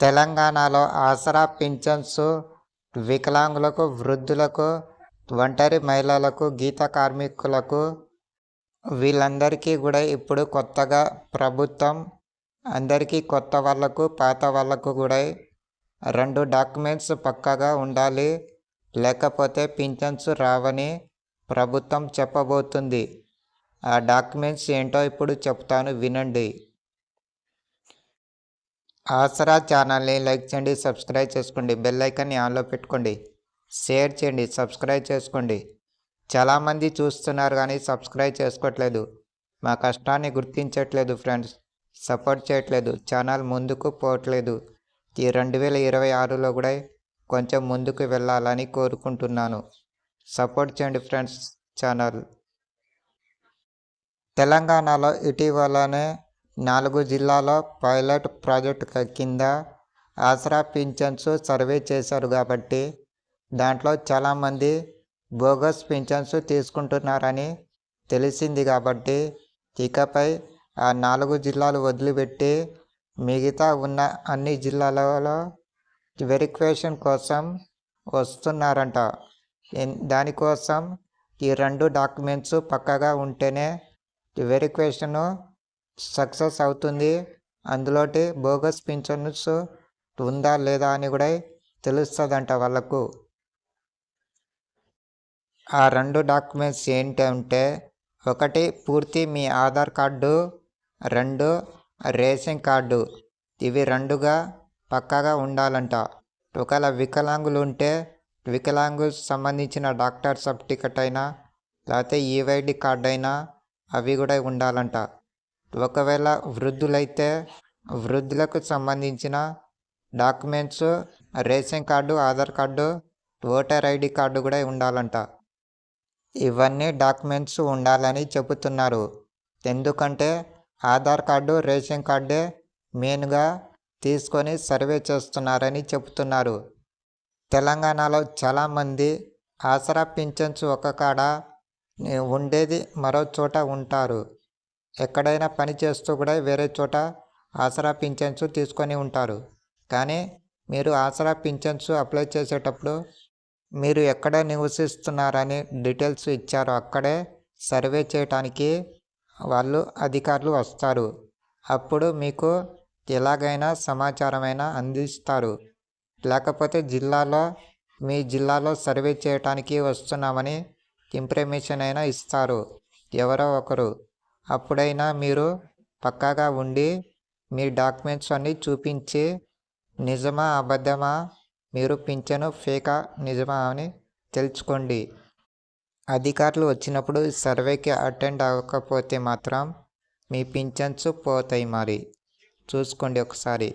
తెలంగాణలో ఆసరా పింఛన్స్ వికలాంగులకు వృద్ధులకు ఒంటరి మహిళలకు గీత కార్మికులకు వీళ్ళందరికీ కూడా ఇప్పుడు కొత్తగా ప్రభుత్వం అందరికీ కొత్త వాళ్ళకు పాత వాళ్ళకు కూడా రెండు డాక్యుమెంట్స్ పక్కాగా ఉండాలి. లేకపోతే పింఛన్స్ రావని ప్రభుత్వం చెప్పబోతుంది. ఆ డాక్యుమెంట్స్ ఏంటో ఇప్పుడు చెప్తాను వినండి. ఆసరా ఛానల్ని లైక్ చేయండి సబ్స్క్రైబ్ చేసుకోండి బెల్ ఐకాన్ని ఆన్లో పెట్టుకోండి షేర్ చేయండి సబ్స్క్రైబ్ చేసుకోండి. చాలామంది చూస్తున్నారు కానీ సబ్స్క్రైబ్ చేసుకోవట్లేదు. మా కష్టాన్ని గుర్తించట్లేదు ఫ్రెండ్స్ సపోర్ట్ చేయట్లేదు ఛానల్ ముందుకు పోవట్లేదు. ఈ రెండు వేల ఇరవై ఆరులో కూడా కొంచెం ముందుకు వెళ్ళాలని కోరుకుంటున్నాను. సపోర్ట్ చేయండి ఫ్రెండ్స్ ఛానల్. తెలంగాణలో ఇటీవలనే నాలుగు జిల్లాలో పైలట్ ప్రాజెక్ట్ కింద ఆసరా పింఛన్స్ సర్వే చేశారు కాబట్టి దాంట్లో చాలామంది బోగస్ పింఛన్స్ తీసుకుంటున్నారని తెలిసింది కాబట్టి ఇకపై ఆ నాలుగు జిల్లాలు వదిలిపెట్టి మిగతా ఉన్న అన్ని జిల్లాలలో వెరిఫికేషన్ కోసం వస్తున్నారంట. దానికోసం ఈ రెండు డాక్యుమెంట్స్ పక్కగా ఉంటేనే వెరిఫికేషను సక్సెస్ అవుతుంది. అందులోటి బోగస్ పింఛన్స్ ఉందా లేదా అని కూడా తెలుస్తుందంట వాళ్ళకు. ఆ రెండు డాక్యుమెంట్స్ ఏంటంటే ఒకటి పూర్తి మీ ఆధార్ కార్డు రెండు రేషన్ కార్డు. ఇవి రెండుగా పక్కాగా ఉండాలంట. ఒకవేళ వికలాంగులు ఉంటే వికలాంగులకు సంబంధించిన డాక్టర్ సర్టిఫికెట్ అయినా లేకపోతే ఈవైడి కార్డు అయినా అవి కూడా ఉండాలంట. ఒకవేళ వృద్ధులైతే వృద్ధులకు సంబంధించిన documents ration card Aadhaar card voter ID card కూడా ఉండాలంట. ఇవన్నీ డాక్యుమెంట్స్ ఉండాలని చెబుతున్నారు. ఎందుకంటే ఆధార్ కార్డు రేషన్ కార్డే మెయిన్గా తీసుకొని సర్వే చేస్తున్నారని చెబుతున్నారు. తెలంగాణలో చాలామంది ఆసరా పింఛన్స్ ఒక కాడ ఉండేది మరో చోట ఉంటారు. ఎక్కడైనా పని చేస్తూ కూడా వేరే చోట ఆసరా పింఛన్స్ తీసుకొని ఉంటారు. కానీ మీరు ఆసరా పింఛన్స్ అప్లై చేసేటప్పుడు మీరు ఎక్కడ నివసిస్తున్నారని డీటెయిల్స్ ఇచ్చారో. అక్కడే సర్వే చేయటానికి వాళ్ళు అధికారులు వస్తారు. అప్పుడు మీకు ఎలాగైనా సమాచారమైనా అందిస్తారు. లేకపోతే జిల్లాలో మీ జిల్లాలో సర్వే చేయటానికి వస్తున్నామని ఇన్ఫర్మేషన్ అయినా ఇస్తారు. ఎవరో ఒకరు అప్పుడైనా మీరు పక్కాగా ఉండి మీ డాక్యుమెంట్స్ అన్నీ చూపించి నిజమా అబద్ధమా? మీరు పింఛను ఫేకా నిజమా అని తెలుసుకోండి. అధికారులు వచ్చినప్పుడు సర్వేకి అటెండ్ అవ్వకపోతే మాత్రం మీ పింఛన్స్ పోతాయి మరి. చూసుకోండి ఒకసారి.